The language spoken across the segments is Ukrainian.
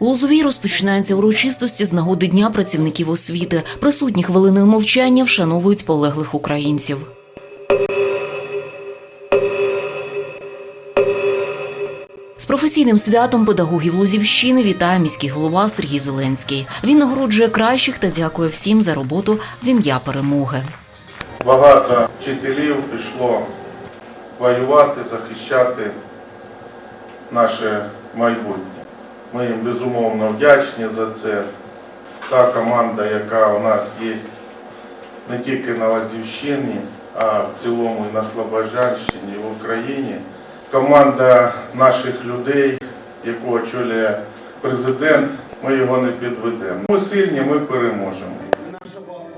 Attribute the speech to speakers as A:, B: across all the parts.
A: Лозовій розпочинаються урочистості з нагоди Дня працівників освіти. Присутні хвилиною мовчання вшановують полеглих українців. З професійним святом педагогів Лозівщини вітає міський голова Сергій Зеленський. Він нагороджує кращих та дякує всім за роботу в ім'я перемоги.
B: Багато вчителів пішло воювати, захищати наше майбутнє. Ми їм безумовно вдячні за це. Та команда, яка у нас є не тільки на Лазівщині, а в цілому і на Слобожанщині, і в Україні. Команда наших людей, яку очолює президент, ми його не підведемо. Ми сильні, ми переможемо.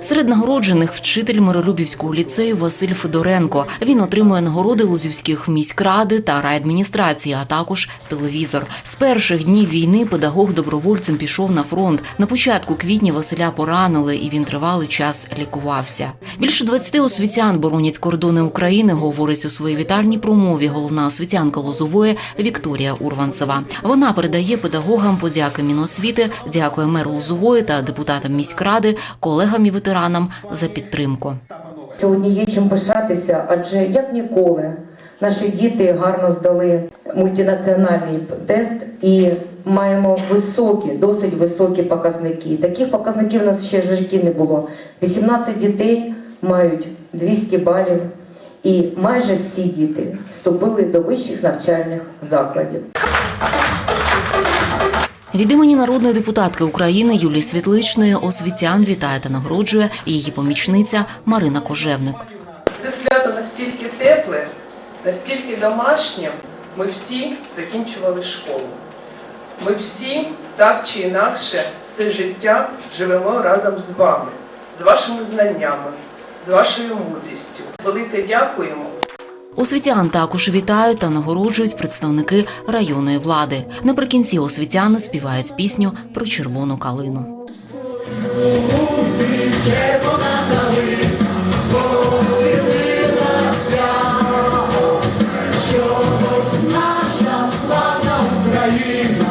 A: Серед нагороджених вчитель Миролюбівського ліцею Василь Федоренко. Він отримує нагороди лузівських міськради та райадміністрації, а також телевізор. З перших днів війни педагог добровольцем пішов на фронт. На початку квітня Василя поранили, і він тривалий час лікувався. Більше 20 освітян боронять кордони України. Говорить у своїй вітальній промові головна освітянка Лозової Вікторія Урванцева. Вона передає педагогам подяки Міносвіти, дякує меру Лозової та депутатам міськради, колегам і ветеранам за підтримку.
C: Сьогодні є чим пишатися, адже як ніколи наші діти гарно здали мультинаціональний тест і маємо високі, досить високі показники. Таких показників у нас ще в житті не було. 18 дітей мають 200 балів, і майже всі діти вступили до вищих навчальних закладів.
A: Від імені народної депутатки України Юлії Світличної освітян вітає та нагороджує її помічниця Марина Кожевник.
D: Це свято настільки тепле, настільки домашнє. Ми всі закінчували школу. Ми всі так чи інакше все життя живемо разом з вами, з вашими знаннями, з вашою мудрістю. Велике дякуємо.
A: Освітян також вітають та нагороджують представники районної влади. Наприкінці освітяни співають пісню про червону калину.
D: Україна.